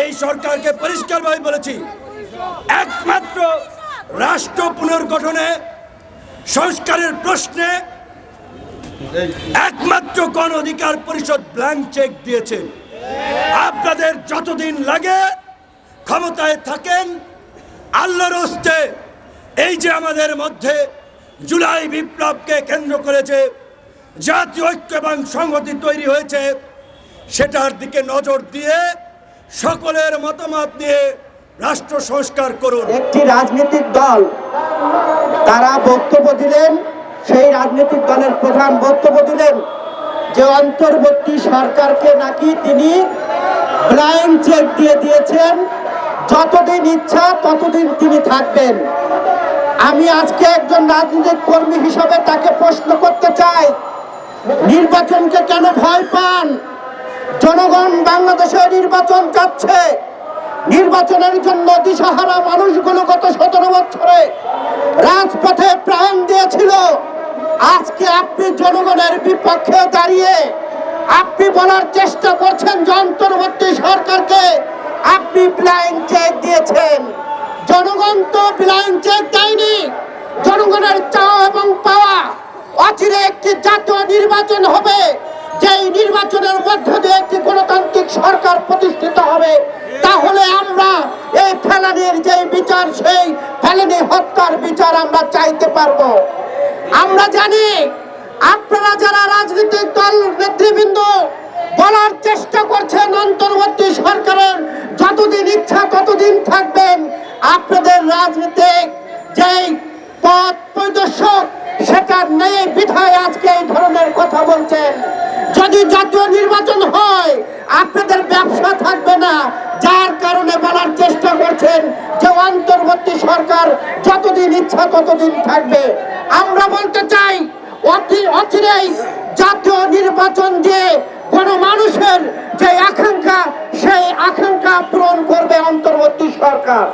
এই সরকারকে পরিষ্কারভাবে বলেছি, একমাত্র রাষ্ট্র পুনর্গঠনে, সংস্কারের প্রশ্নে একমাত্র গণ অধিকার পরিষদ ব্ল্যাঙ্ক চেক দিয়েছে। আপনাদের যতদিন লাগে ক্ষমতায় থাকেন, আল্লাহর হস্তে এই যে আমাদের মধ্যে জুলাই বিপ্লবকে কেন্দ্র করেছে, জাতীয় ঐক্য এবং সংহতি তৈরি হয়েছে, সেটার দিকে নজর দিয়ে সকলের মতামত দিয়ে রাষ্ট্র সংস্কার করুন। একটি রাজনৈতিক দল, তারা বক্তব্য দিলেন, সেই রাজনৈতিক দলের প্রধান বক্তব্য দিলেন যে অন্তর্বর্তী সরকারকে নাকি তিনি ব্লাইন্ড চেক দিয়ে দিয়েছেন, যতদিন ইচ্ছা ততদিন তিনি থাকবেন। আমি আজকে একজন রাজনৈতিক কর্মী হিসাবে তাকে প্রশ্ন করতে চাই, নির্বাচনকে কেন ভয় পান জনগণ বাংলাদেশে নির্বাচন চাচ্ছে। নির্বাচনের জন্য দিশাহারা মানুষগুলো গত সতেরো বছরে রাজপথে প্রাণ দিয়েছিল। আজকে আপনি জনগণের বিপক্ষে দাঁড়িয়ে আপনি বলার চেষ্টা করছেন যে অন্তর্বর্তী সরকারকে আপনি ব্লাইন্ড চেক দিয়েছেন। জনগণ তো ব্লাইন্ড চেক দেয়নি। জনগণের চাওয়া এবং পাওয়া অচিরে একটি জাতীয় নির্বাচন হবে। যেই নির্বাচনের মধ্য দিয়ে একটি গণতান্ত্রিক সরকার প্রতিষ্ঠিত হবে, তাহলে আমরা এই ফেলানির যে বিচার, সেই ফেলানি হত্যার বিচার আমরা চাইতে পারব। আমরা জানি, আপনারা যারা রাজনৈতিক দল নেতৃবৃন্দ, বলার চেষ্টা করছেন অন্তর্বর্তী সরকারের যতদিন ইচ্ছা ততদিন থাকবেন, আপনাদের রাজনৈতিক যেই পথ পরিদর্শক সেটা নেই বিধায় আজকে এই ধরনের কথা বলছেন। জাতীয় নির্বাচন হয়, আপনাদের ব্যবসা থাকবে না। যার কারণে বলার চেষ্টা করছেন যে অন্তর্বর্তী সরকার যতদিন ইচ্ছা ততদিন থাকবে। আমরা বলতে চাই, অতি অচিরেই জাতীয় নির্বাচন দিয়ে কোন মানুষের যে আকাঙ্ক্ষা, সেই আকাঙ্ক্ষা পূরণ করবে অন্তর্বর্তী সরকার।